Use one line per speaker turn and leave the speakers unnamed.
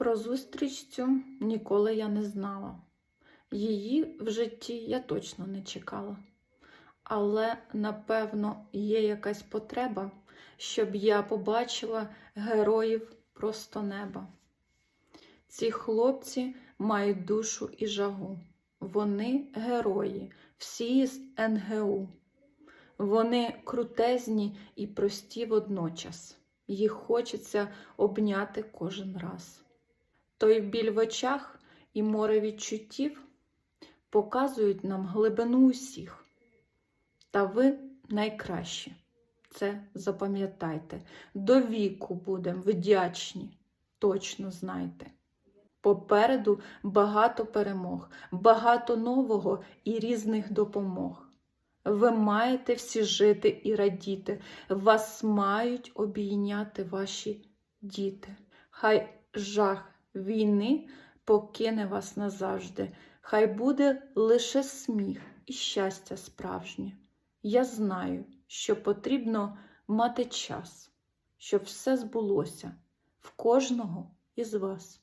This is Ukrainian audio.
Про зустріч цю ніколи я не знала. Її в житті я точно не чекала. Але, напевно, є якась потреба, щоб я побачила героїв просто неба. Ці хлопці мають душу і жагу. Вони герої, всі з НГУ. Вони крутезні і прості водночас. Їх хочеться обняти кожен раз. Той біль в очах і море відчуттів показують нам глибину усіх. Та ви найкращі. Це запам'ятайте. До віку будемо вдячні, точно знайте. Попереду багато перемог, багато нового і різних допомог. Ви маєте всі жити і радіти, вас мають обійняти ваші діти. Хай жах війни покине вас назавжди, хай буде лише сміх і щастя справжнє. Я знаю, що потрібно мати час, щоб все збулося в кожного із вас.